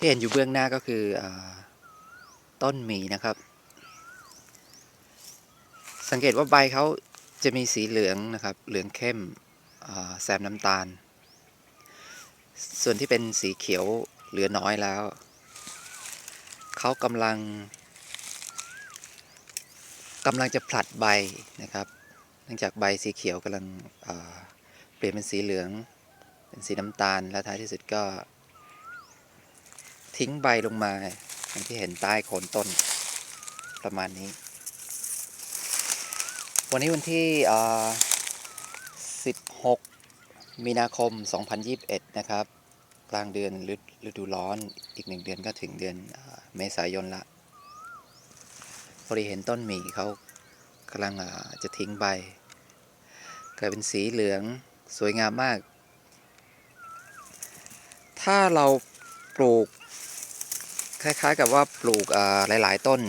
ที่เห็นอยู่เบื้องหน้าก็คืออต้นหมีนะครับ สังเกตว่าใบเขาจะมีสีเหลืองนะครับ เหลืองเข้มแซมน้ำตาล ส่วนที่เป็นสีเขียวเหลือน้อยแล้ว เขากำลังกำลังจะผลัดใบนะครับ เนื่องจากใบสีเขียวกำลังเปลี่ยนเป็นสีเหลือง เป็นสีน้ำตาล และท้ายที่สุดก็ ทิ้งใบลงมา อย่างที่เห็นใต้โคนต้นประมาณนี้ วันนี้วันที่ 16 มีนาคม 2021 นะครับ กลางเดือนฤด,ดูร้อน อีกหนึ่งเดือนก็ถึงเดือนเมษายนละพอดีเห็นต้นหมี่เขากำลังจะทิ้งใบ กลายเป็นสีเหลืองสวยงามมาก ถ้าเราปลูก คล้ายๆกับว่าปลูกหลาย ๆ ต้น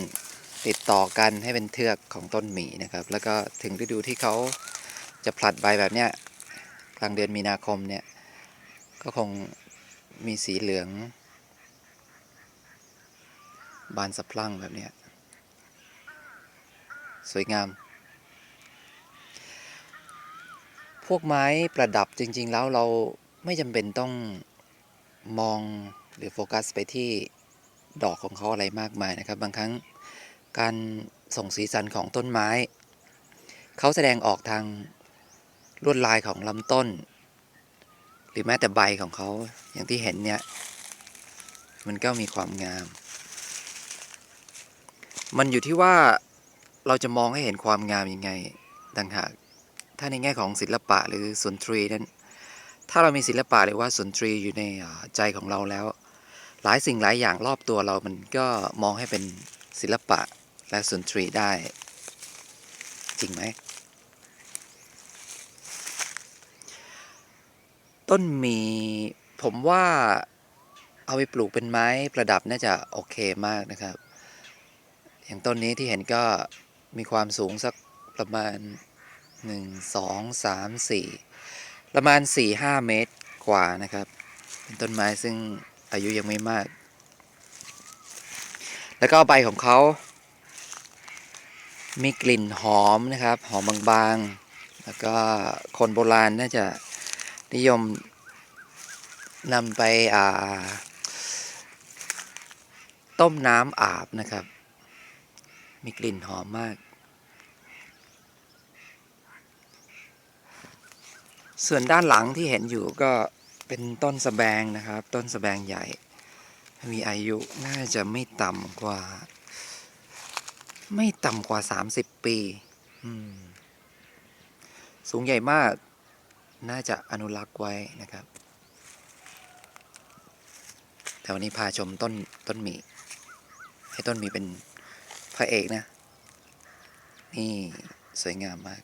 ติดต่อกันให้เป็นเทือกของต้นหมีนะครับ แล้วก็ถึงฤดูที่เขาจะผลัดใบแบบเนี้ยกลางเดือนมีนาคมเนี่ย ก็คงมีสีเหลือง บานสะพรั่งแบบเนี้ยสวยงาม พวกไม้ประดับจริง ๆ แล้วเราไม่จำเป็นต้องมองหรือโฟกัสไปที่ ดอกของเขาอะไรมากมายนะครับ บางครั้งการส่งสีสันของต้นไม้ เขาแสดงออกทางลวดลายของลำต้น หรือแม้แต่ใบของเขาอย่างที่เห็นเนี่ย มันก็มีความงาม มันอยู่ที่ว่าเราจะมองให้เห็นความงามยังไงต่างหากถ้าในแง่ของศิลปะหรือสุนทรีนั้น ถ้าเรามีศิลปะหรือว่าสุนทรีอยู่ในใจของเราแล้ว หลายสิ่งหลายอย่างรอบตัวเรามันก็มองให้เป็นศิลปะและสุนทรีได้ จริงไหม ต้นมีผมว่าเอาไปปลูกเป็นไม้ประดับน่าจะโอเคมากนะครับ อย่างต้นนี้ที่เห็นก็มีความสูงสักประมาณ 1 2 3 4 ประมาณ 4-5 เมตรกว่านะครับ เป็นต้นไม้ซึ่ง อายุยังไม่มาก แล้วก็ใบของเขา มีกลิ่นหอมนะครับ หอมบางๆ แล้วก็คนโบราณน่าจะนิยมนำไปอ่า ต้มน้ำอาบนะครับ มีกลิ่นหอมมาก ส่วนด้านหลังที่เห็นอยู่ก็ เป็นต้นสะแบงนะครับ ต้นสะแบงใหญ่ มีอายุน่าจะไม่ต่ำกว่า ไม่ต่ำกว่า 30 ปีสูงใหญ่มาก น่าจะอนุรักษ์ไว้นะครับแต่วันนี้พาชมต้นต้นหมีให้ต้นหมีเป็นพระเอกนะ นี่ สวยงามมาก